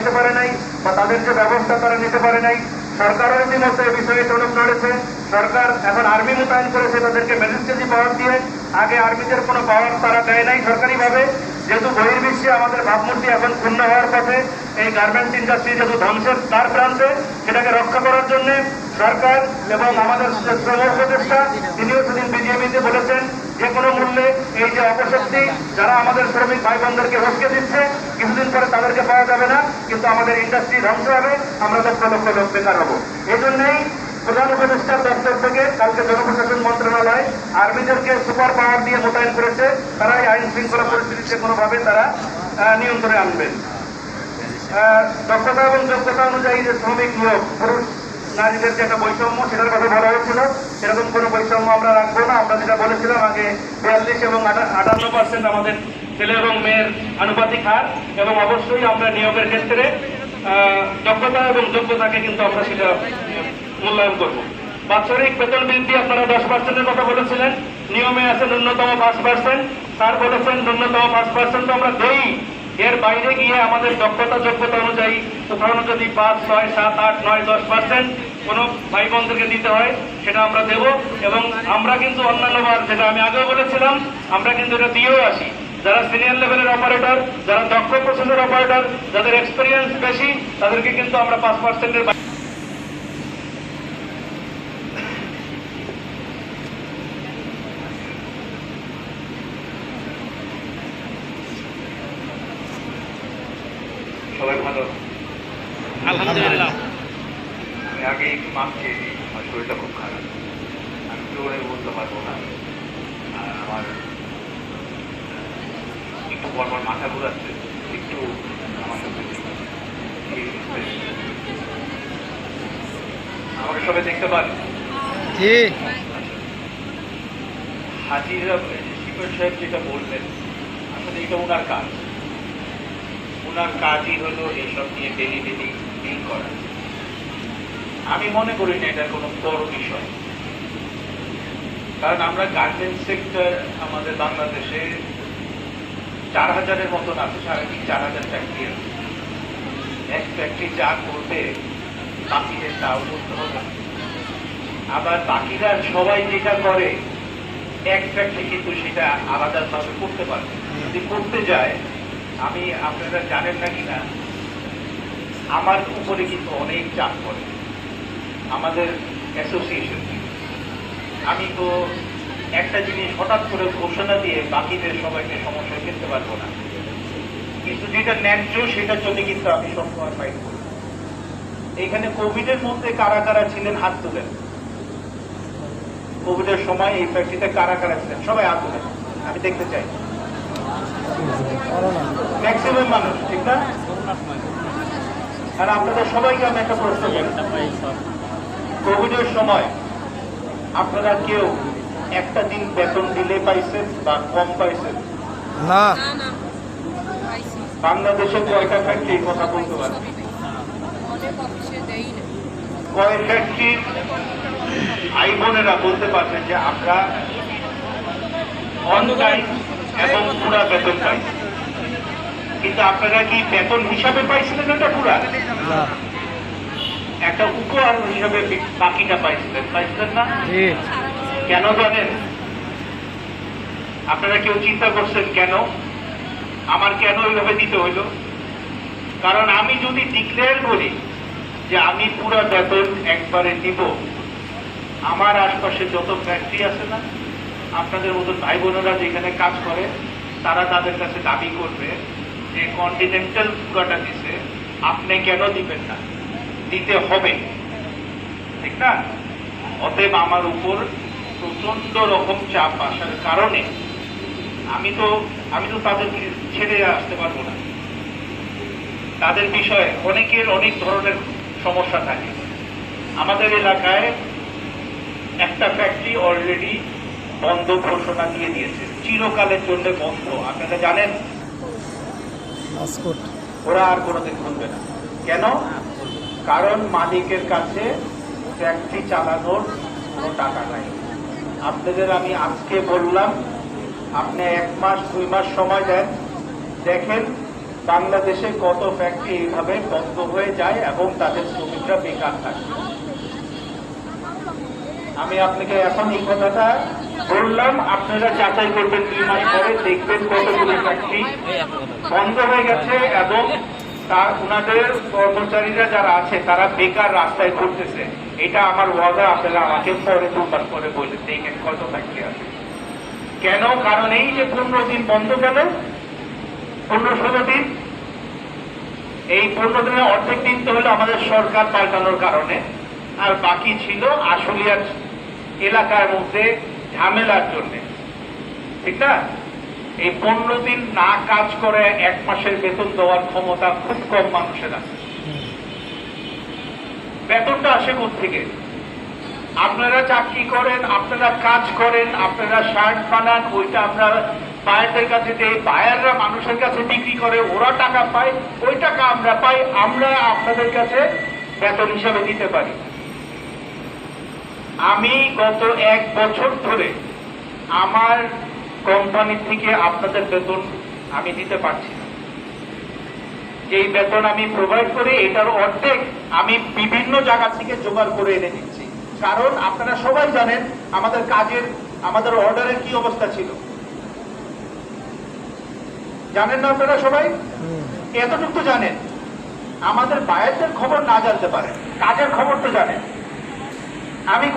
নিতে পারে নাই বা তাদের যে ব্যবস্থা তারা নিতে পারে নাই। সরকারও ইতিমধ্যে এই বিষয়ে টনক নড়েছে সরকার এখন আর্মি মোতায়েন করেছে তাদেরকে ম্যাজিস্ট্রেসি পাওয়ার দিয়ে। আগে আর্মিদের কোনো পাওয়ার তারা দেয় নাই সরকারিভাবে। যেহেতু বহির্বিশ্বে আমাদের ভাবমূর্তি এখন ক্ষুণ্ণ হওয়ার পথে, এই গার্মেন্টস ইন্ডাস্ট্রি যেহেতু ধ্বংসের তার প্রান্তে, সেটাকে রক্ষা করার জন্য সরকার এবং আমাদের শ্রম উপদেষ্টা, তিনিও সেদিন বিজেপিতে বলেছেন যে কোনো মূল্যে এই যে অপশক্তি যারা আমাদের শ্রমিক ভাই বোনদেরকে হসকে দিচ্ছে, কিছুদিন পরে তাদেরকে পাওয়া যাবে না, কিন্তু আমাদের ইন্ডাস্ট্রি ধ্বংস হবে, আমরা লক্ষ লক্ষ লোক, বেকার হব। এই জন্যই প্রধান উপদেষ্টার দপ্তর থেকে কালকে জনপ্রশাসন মন্ত্রণালয় আর্মিদেরকে সুপার পাওয়ার দিয়ে মোতায়েন করেছে তারা এই আইন শৃঙ্খলা পরিস্থিতিতে কোনোভাবে তারা নিয়ন্ত্রণে আনবেন। দক্ষতা এবং যোগ্যতা অনুযায়ী যে শ্রমিক নিয়োগ, পুরুষ নারীদের যে একটা বৈষম্য, সেটার কথা বলা হয়েছিল। সেরকম কোনো বৈষম্য আমরা রাখব না। আমরা যেটা বলেছিলাম আগে, বিয়াল্লিশ এবং আটা- আটান্ন পার্সেন্ট আমাদের ছেলে এবং মেয়ের আনুপাতিক হার এবং অবশ্যই আমরা নিয়োগের ক্ষেত্রে দক্ষতা এবং যোগ্যতাকে কিন্তু আমরা সেটা মূল্যায়ন করব। বাৎসরিক বেতন বৃদ্ধি আপনারা দশ পার্সেন্টের কথা বলেছিলেন। নিয়মে আছে ন্যূনতম পাঁচ পার্সেন্ট স্যার বলেছেন ন্যূনতম পাঁচ পার্সেন্ট তো আমরা দেই। এর বাইরে গিয়ে আমাদের দক্ষতা, যোগ্যতা অনুযায়ী কোথাও যদি পাঁচ, ছয়, সাত, আট, নয়, দশ পার্সেন্ট কোনো ভাই বোনদেরকে দিতে হয়, সেটা আমরা দেব। এবং আমরা কিন্তু অন্যান্যবার যেটা আমি আগেও বলেছিলাম, আমরা কিন্তু এটা দিয়েও আসি। যারা সিনিয়র লেভেলের অপারেটর যারা দক্ষ প্রসেসের অপারেটর যাদের এক্সপিরিয়েন্স বেশি, তাদেরকে কিন্তু আমরা পাঁচ পার্সেন্টের সবাই ভালো? আলহামদুলিল্লাহ। আগে একটু মাপ নিই আমার শরীরটা খুব খারাপ। আমি জোরে বলতে পারব না। আর আমার একটু পর মাথা ঘুরাচ্ছে একটু আমার সাথে আমাকে সবাই দেখতে পান? জি। হাজিরা শিকর সাহেব যেটা বললেন আসলে এটা ওনার কাজ। ওনার কাজই হলো এইসব নিয়ে ডেলি ডেলি ডিল করা। আমি মনে করি না এটা কোনো বড় বিষয়। কারণ আমরা গার্মেন্ট সেক্টর আমাদের বাংলাদেশে চার হাজারের মতন আছে সারাদিন চার হাজার ফ্যাক্টরি আছে। এক ফ্যাক্টরি যা করবে, বাকিদের তাও করতে হবে। আবার বাকিরা সবাই যেটা করে, এক ফ্যাক্টরি কিন্তু সেটা আলাদাভাবে করতে পারবে যদি করতে যায়, আমি আপনারা জানেন না কিনা, আমার উপরে কিন্তু অনেক চাপ পড়ে। আমাদের অ্যাসোসিয়েশন আমি তো একটা জিনিস হঠাৎ করে ঘোষণা দিয়ে বাকিদের সবাইকে সমস্যায় ফেলতে পারব না। কিন্তু যেটা ন্যায্য সেটার জন্য কিন্তু আমি সবসময় ফাইট করি। এখানে কোভিডের মধ্যে কারা কারা ছিলেন, হাত তুলেন? কোভিডের সময় এই ফ্যাক্টরিতে কারা কারা ছিলেন? সবাই হাত তুলেন। আমি দেখতে চাই। ম্যাক্সিমাম মানুষ, ঠিক না? আর আপনাদের সবাইকে আমি একটা প্রশ্ন করি। কোভিডের সময় আপনারা কেউ একটা দিন বেতন দিলে পাইছেন বা কম পাইছেন? না। না না বাংলাদেশে কয়টা ফ্যাক্টরি কথা বলতে পারে অনেক অফিসে দেই না। কয় ফ্যাক্টরির ভাই বোনেরা বলতে পারছেন যে আমরা অন টাইম এবং পুরা বেতন পাই কিন্তু আপনারা কি বেতন হিসাবে পাইছিলেন এটা পুরা? না। একটা উপহার হিসাবে বাকিটা পাইছিলেন পাইছিলেন না? কেন জানেন? আপনারা কেউ চিন্তা করছেন কেন? আমার কেন ওইভাবে দিতে হইল? কারণ আমি যদি ডিক্লেয়ার করি যে আমি পুরো বেতন একবারে দিব আমার আশপাশে যত ফ্যাক্টরি আছে না আপনাদের মতন ভাই বোনেরা যেখানে কাজ করে তারা তাদের কাছে দাবি করবে যে কন্টিনেন্টাল পুরাটা দিছে আপনি কেন দিবেন না? দিতে হবে। ঠিক না? অতএব আমার উপর প্রচণ্ড রকম চাপ আসার কারণে আমি তো আমি তো তাদেরকে ছেড়ে আসতে পারব না। তাদের বিষয়ে অনেকের অনেক ধরনের সমস্যা থাকে। আমাদের এলাকায় একটা ফ্যাক্টরি অলরেডি বন্ধ ঘোষণা দিয়ে দিয়েছে। চিরকালের জন্য বন্ধ। আপনারা জানেন? ওরা আর কোনোদিন খুলবে না। কেন? কারণ মালিকের কাছে ফ্যাক্টরি চালানোর কোনো টাকা নাই। আপনাদের আমি আজকে বললাম, আপনি এক মাস, দুই মাস সময় দেন। দেখেন বাংলাদেশে কত ফ্যাক্টরি এইভাবে বন্ধ হয়ে যায় এবং তাদের শ্রমিকরা বেকার থাকে। আমি আপনাকে এখন এই কথাটা বললাম, আপনারা যাচাই করবেন দুই মাস পরে, দেখবেন কতগুলো ফ্যাক্টরি বন্ধ হয়ে গেছে এবং তার ওনাদের কর্মচারীরা যারা আছে, তারা বেকার রাস্তায় ঘুরতেছে। এটা আমার ওয়াদা, আপনারা আমাকে পরে দুবার করে বলে দেখেন কত ফ্যাক্টরি আছে। কেন? কারণ এই যে পনেরো দিন বন্ধ গেল, পনেরো ষোলো দিন। এই পনেরো দিনের অর্ধেক দিন তো হলো আমাদের সরকার পাল্টানোর কারণে। আর বাকি ছিল আশুলিয়ার এলাকার মধ্যে ঝামেলার জন্য। ঠিক না? এই পনেরো দিন না কাজ করে এক মাসের বেতন দেওয়ার ক্ষমতা খুব কম মানুষের আছে। বেতনটা আসে থেকে? আপনারা চাকরি করেন, আপনারা কাজ করেন, আপনারা শার্ট বানান, ওইটা আমরা বায়ারদের কাছে দেই, বায়াররা মানুষের কাছে বিক্রি করে, ওরা টাকা পায়, ওই টাকা আমরা পাই, আমরা আপনাদের কাছে বেতন হিসাবে দিতে পারি। আমি গত এক বছর ধরে আমার কোম্পানি থেকে আপনাদের বেতন আমি দিতে পারছি না। যেই বেতন আমি প্রোভাইড করি এটার অর্ধেক আমি বিভিন্ন জায়গা থেকে জোগাড় করে এনে দিচ্ছি। কারণ আপনারা সবাই জানেন আমাদের কাজের, আমাদের অর্ডারের কি অবস্থা ছিল। জানেন না আপনারা সবাই? এতটুকু তো জানেন। আমাদের বায়ারদের খবর না জানতে পারে কাজের খবর তো জানেন। আমি